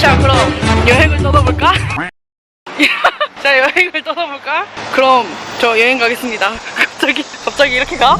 자 그럼 여행을 떠나볼까? 자 여행을 떠나볼까? 그럼 저 여행 가겠습니다 갑자기 갑자기 이렇게 가?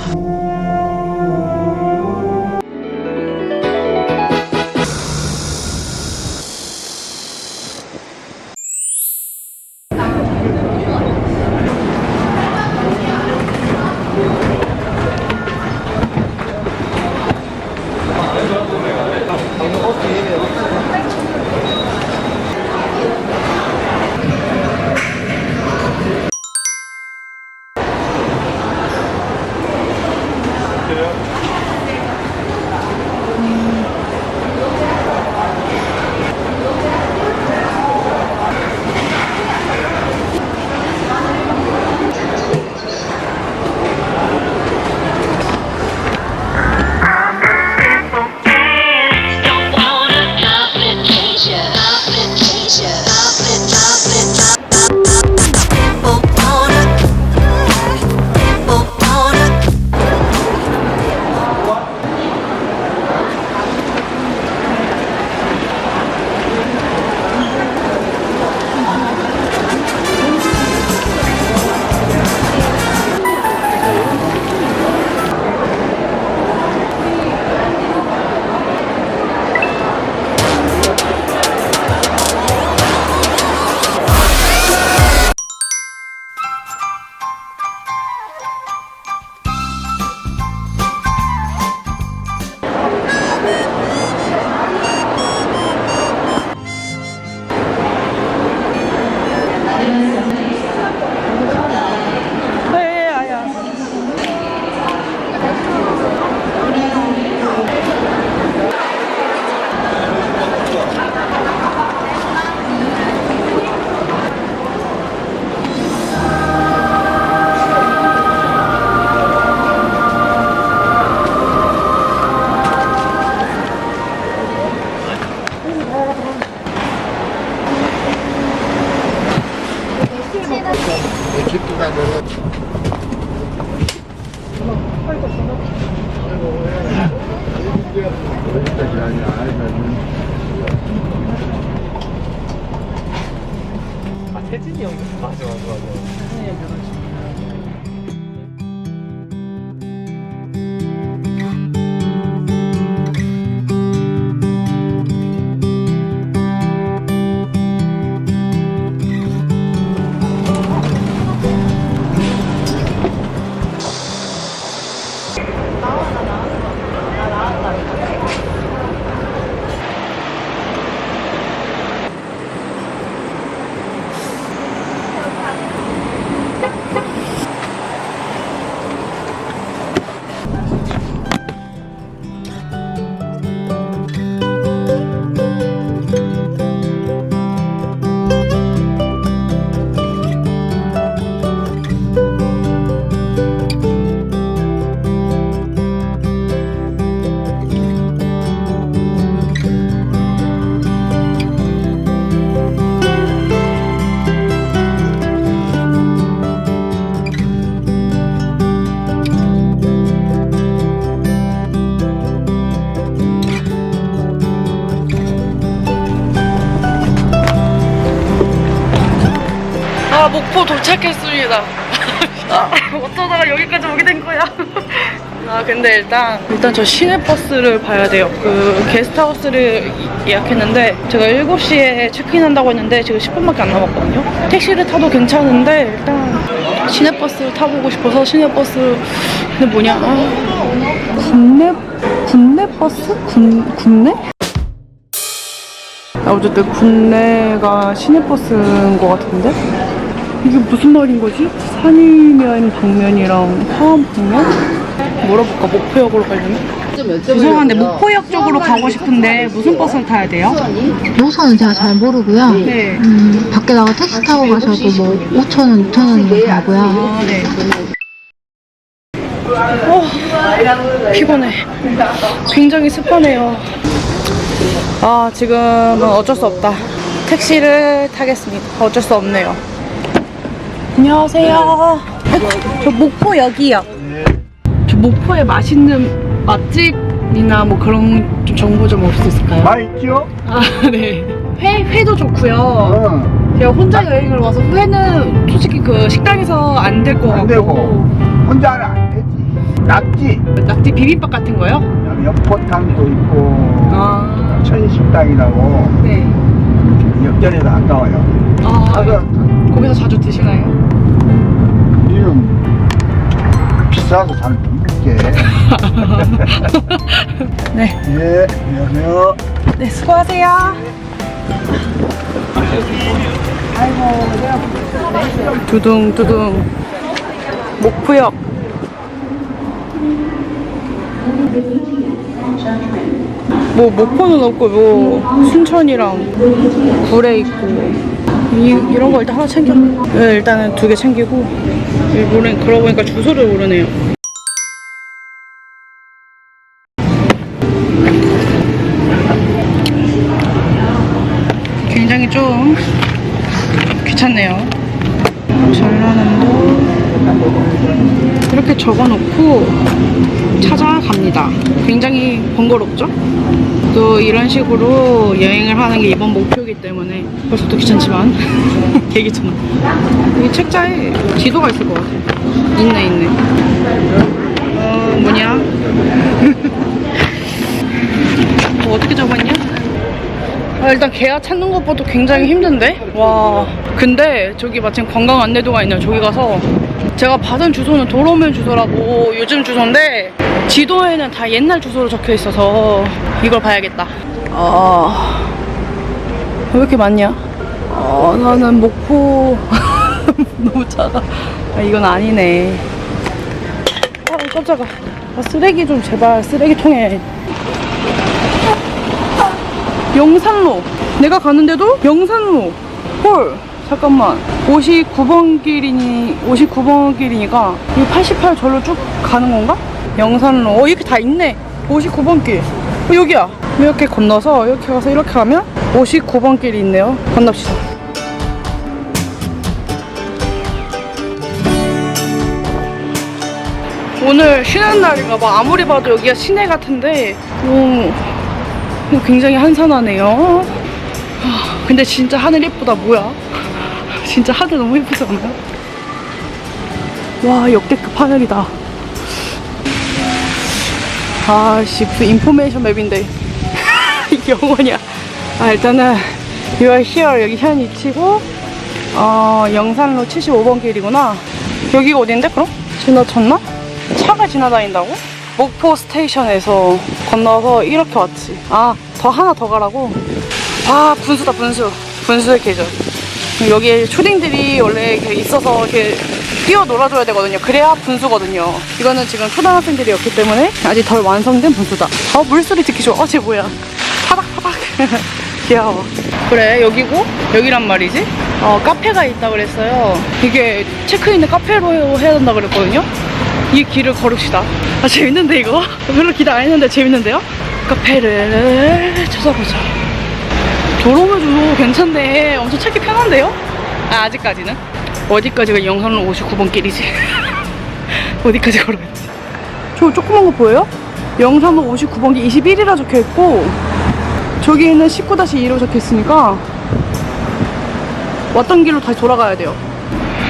아 목포 도착했습니다. 아, 어쩌다가 여기까지 오게 된 거야. 아 근데 일단 일단 저 시내버스를 봐야 돼요. 그 게스트하우스를 예약했는데 제가 7시에 체크인한다고 했는데 지금 10분밖에 안 남았거든요. 택시를 타도 괜찮은데 일단 시내버스를 타보고 싶어서 시내버스 근데 뭐냐? 아, 국내 국내 버스? 군, 국내? 아, 어쨌든 국내가 시내버스인 것 같은데? 이게 무슨 말인 거지? 산이면 방면이랑 화암 방면? 물어볼까? 목포역으로 가려면? 죄송한데 목포역 쪽으로 가고 싶은데 무슨 버스를 타야 돼요? 노선은 제가 잘 모르고요. 네. 음, 밖에 나가 택시 타고 가셔도 뭐 5,000원, 6,000원 가고요. 아, 네. 어, 피곤해. 굉장히 습하네요. 아, 지금은 어쩔 수 없다. 택시를 타겠습니다. 어쩔 수 없네요. 안녕하세요. 어, 저 목포역이요. 저 목포에 맛있는 맛집이나 뭐 그런 좀 정보 좀올수 있을까요? 다 있죠? 아, 네. 회, 회도 좋고요. 어, 제가 혼자 여행을 와서 회는 솔직히 그 식당에서 안 될 것 같고. 안 되고 혼자는 안 되지. 낙지 낙지 비빔밥 같은 거요? 여기 연포탕도 있고 아. 천식당이라고 네. 역전에서 가까워요. 아, 가서 거기서 자주 드시나요? 이름 비싸서 잘 못 먹게. 네. 예, 안녕하세요. 네, 수고하세요. 두둥 두둥 목포역 뭐 목포는 없고 뭐 순천이랑 구례 있고 이, 이런 거 일단 하나 챙겨. 네, 일단은 두 개 챙기고. 일본은 그러고 보니까 주소를 모르네요. 굉장히 좀 귀찮네요. 전라남도 이렇게 적어놓고 찾아갑니다. 굉장히 번거롭죠? 또 이런 식으로 여행을 하는 게 이번 목표이기 때문에 벌써부터 귀찮지만 되게 귀찮아. 책자에 지도가 있을 것 같아. 있네 있네. 어 뭐냐? 뭐 어떻게 적었냐? 아, 일단 개화 찾는 것부터 굉장히 힘든데? 와. 근데 저기 마침 관광 안내도가 있네요. 저기 가서 제가 받은 주소는 도로면 주소라고 요즘 주소인데 지도에는 다 옛날 주소로 적혀 있어서 이걸 봐야겠다. 아. 왜 이렇게 많냐? 아, 나는 목포. 너무 작아. 아, 이건 아니네. 아, 깜짝아. 아, 쓰레기 좀 제발 쓰레기통에 영산로 내가 가는데도 영산로 헐 잠깐만. 59번 길이니 59번 길이니까 이 88 절로 쭉 가는 건가? 영산로. 어 이렇게 다 있네. 59번 길. 어, 여기야. 이렇게 건너서 이렇게 가서 이렇게 가면 59번 길이 있네요. 건넙시다. 오늘 쉬는 날인가 봐. 아무리 봐도 여기가 시내 같은데. 오, 어, 굉장히 한산하네요. 아, 근데 진짜 하늘 예쁘다. 뭐야? 진짜 하늘 너무 예쁘지 않아요? 와, 역대급 하늘이다. 아씨, 그 인포메이션 맵인데. 이게 영어냐? 아, 일단은, You are here. 여기 현 위치고, 어, 영산로 75번 길이구나. 여기가 어딘데, 그럼? 지나쳤나? 차가 지나다닌다고? 목포 스테이션에서 건너서 이렇게 왔지. 아, 더 하나 더 가라고? 아, 분수다, 분수. 분수의 계절. 여기에 초딩들이 원래 이렇게 있어서 이렇게 뛰어 놀아줘야 되거든요. 그래야 분수거든요. 이거는 지금 초등학생들이었기 때문에 아직 덜 완성된 분수다. 어, 물소리 듣기 좋아. 어, 쟤 뭐야. 파닥파닥. 귀여워. 그래, 여기고, 여기란 말이지. 어, 카페가 있다 그랬어요. 이게 체크인을 카페로 해야 된다 그랬거든요. 이 길을 걸읍시다. 아, 재밌는데, 이거? 별로 기대 안 했는데 재밌는데요? 카페를 찾아보자. 주소 괜찮네. 엄청 찾기 편한데요? 아, 아직까지는. 어디까지가 영산로 59번 길이지? 어디까지 걸어야지? 저 조그만 거 보여요? 영산로 59번 길 21이라 적혀 있고, 저기에는 19-2로 적혀 있으니까, 왔던 길로 다시 돌아가야 돼요.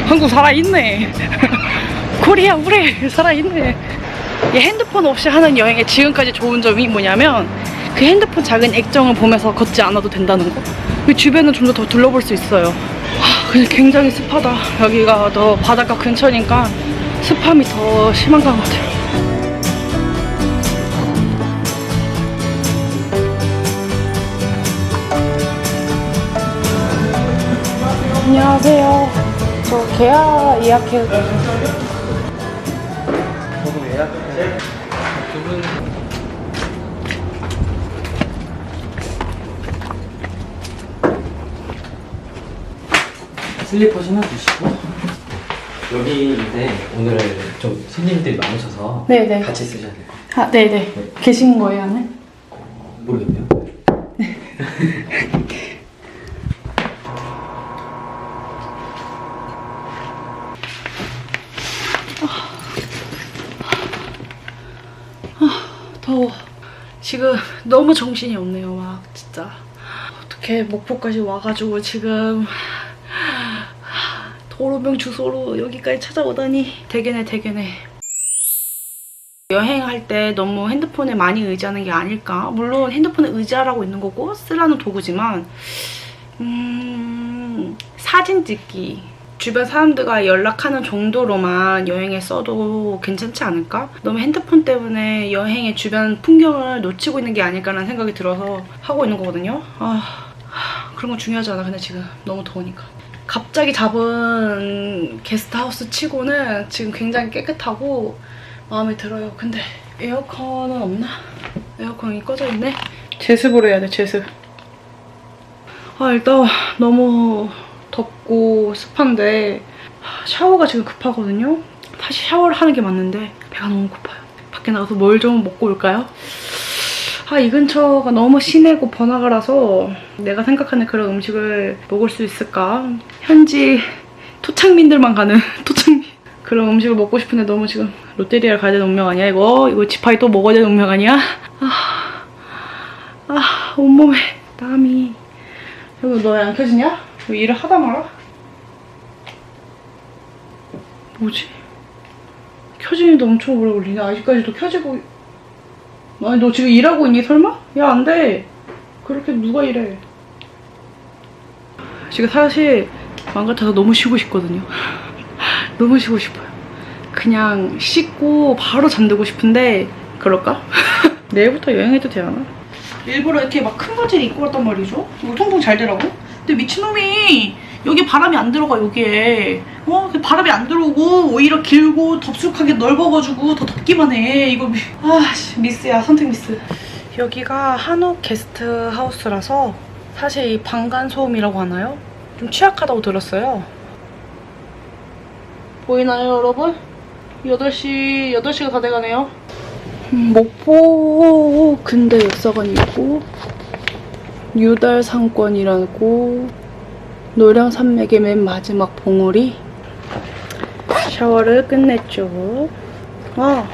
한국 살아있네. 코리아 우리 살아있네. 이 핸드폰 없이 하는 여행의 지금까지 좋은 점이 뭐냐면 그 핸드폰 작은 액정을 보면서 걷지 않아도 된다는 거. 그 주변을 좀더더 둘러볼 수 있어요. 하, 근데 굉장히 습하다. 여기가 더 바닷가 근처니까 습함이 더 심한 것 같아요. 안녕하세요. 저 계약 예약해도 되나요? 저도 예약해. 두분 슬리퍼 신어주시고 여기인데 오늘 좀 손님들이 많으셔서 네네. 같이 쓰셔야 돼요. 아, 네네. 계신 거예요, 안에? 모르겠네요. 더워. 지금 너무 정신이 없네요, 막, 진짜. 이렇게 목포까지 와가지고 지금 도로명 주소로 여기까지 찾아오다니 되게네 되게네 여행할 때 너무 핸드폰에 많이 의지하는 게 아닐까 물론 핸드폰에 의지하라고 있는 거고 쓰라는 도구지만 음, 사진 찍기 주변 사람들과 연락하는 정도로만 여행에 써도 괜찮지 않을까? 너무 핸드폰 때문에 여행의 주변 풍경을 놓치고 있는 게 아닐까라는 생각이 들어서 하고 있는 거거든요. 아, 그런 건 중요하지 않아. 근데 지금 너무 더우니까. 갑자기 잡은 게스트하우스 치고는 지금 굉장히 깨끗하고 마음에 들어요. 근데 에어컨은 없나? 에어컨이 꺼져 있네. 제습으로 해야 돼, 제습. 아, 일단 너무 덥고 습한데 샤워가 지금 급하거든요. 사실 샤워를 하는 게 맞는데 배가 너무 고파요. 밖에 나가서 뭘 좀 먹고 올까요? 아, 이 근처가 너무 시내고 번화가라서 내가 생각하는 그런 음식을 먹을 수 있을까? 현지 토착민들만 가는 토착민 그런 음식을 먹고 싶은데 너무 지금 롯데리아를 가야 되는 운명 아니야 이거? 이거 지파이 또 먹어야 되는 운명 아니야? 아, 아 온몸에 땀이 이거 너왜 안 켜지냐? 왜 일을 하다 말아? 뭐지? 켜지는데 엄청 오래 걸리네. 아직까지도 켜지고. 아니, 너 지금 일하고 있니, 설마? 야, 안 돼. 그렇게 누가 일해. 지금 사실 마음 같아서 너무 쉬고 싶거든요. 너무 쉬고 싶어요. 그냥 씻고 바로 잠들고 싶은데, 그럴까? 내일부터 여행해도 되나? 일부러 이렇게 막 큰 바지를 입고 왔단 말이죠. 이거 통풍 잘 되라고? 근데 미친놈이 여기 바람이 안 들어가 여기에 어? 그 바람이 안 들어오고 오히려 길고 덥숙하게 넓어가지고 더 덥기만 해 이거 미... 아 씨, 미스야 선택 미스 여기가 한옥 게스트 하우스라서 사실 이 방간 소음이라고 하나요? 좀 취약하다고 들었어요 보이나요 여러분? 8시 8시가 다 돼가네요 음, 목포 근대 역사관이 있고 유달 상권이라고 노령 산맥의 맨 마지막 봉우리 샤워를 끝냈죠. 아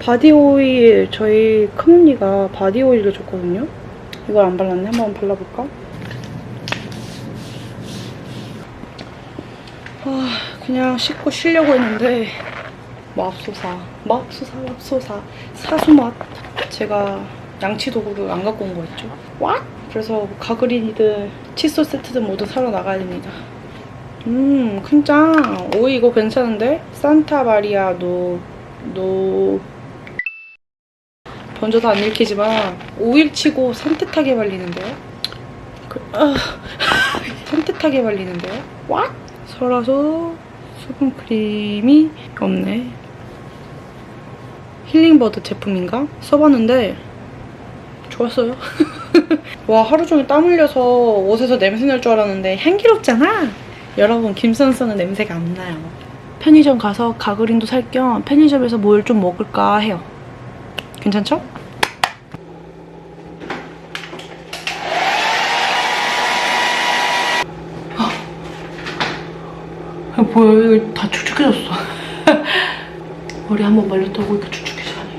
바디 오일 저희 큰언니가 바디 오일을 줬거든요. 이걸 안 발랐네. 한번 발라볼까? 아 그냥 씻고 쉬려고 했는데 맙소사 맙소사 맙소사 사수맛 제가 양치 도구를 안 갖고 온 거였죠. 와? 그래서 가그린이든 칫솔 세트든 모두 사러 나가야 됩니다. 음, 큰 짱. 오이 이거 괜찮은데? 산타 마리아 노, 노. 번져서 안 읽히지만, 오일 치고 산뜻하게 발리는데요? 그, 아, 산뜻하게 발리는데요? 와? 설화소 수분크림이 없네. 힐링버드 제품인가? 써봤는데, 좋았어요. 와 하루 종일 땀 흘려서 옷에서 냄새 날 줄 알았는데 향기롭잖아. 여러분 김선수는 냄새가 안 나요. 편의점 가서 가그린도 살 겸 편의점에서 뭘 좀 먹을까 해요. 괜찮죠? 뭐야 이거 다 축축해졌어. 머리 한번 말렸다고 이렇게 축축해지다니.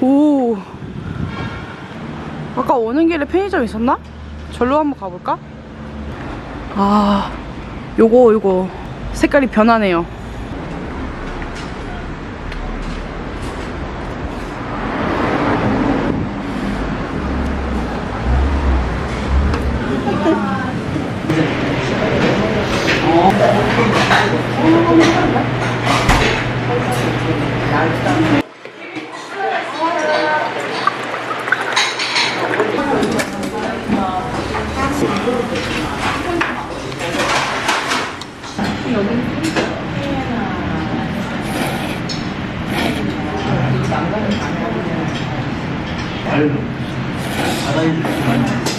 오. 아까 오는 길에 편의점 있었나? 절로 한번 가볼까? 아, 요거, 요거. 색깔이 변하네요. Thank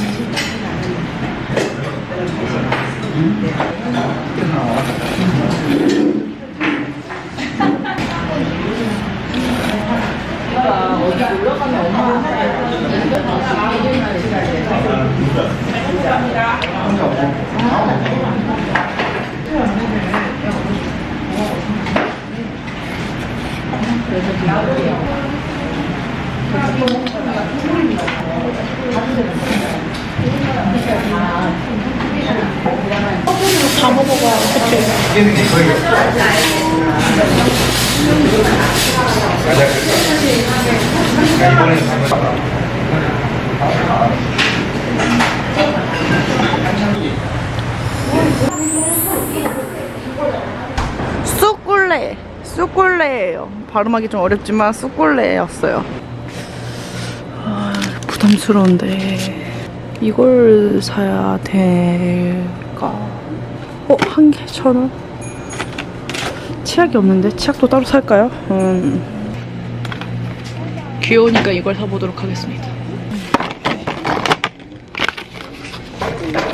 you. 쑥골레 쑥골레예요. 발음하기 좀 어렵지만 쑥골레였어요. 아, 부담스러운데 이걸 사야 될까 어? 한 개 천 원? 치약이 없는데 치약도 따로 살까요? 음. 귀여우니까 이걸 사보도록 하겠습니다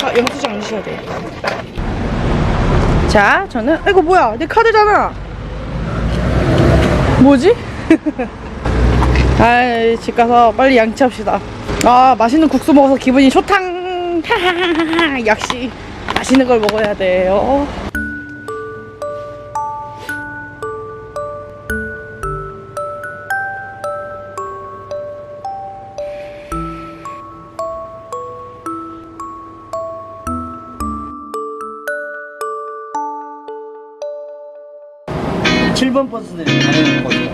아 영수증 안 주셔야 돼요 자, 저는 이거 뭐야? 내 카드잖아. 뭐지? 아, 집 가서 빨리 양치합시다. 아, 맛있는 국수 먹어서 기분이 좋탕. 역시 맛있는 걸 먹어야 돼요. 칠번 버스들이 가는 곳이요.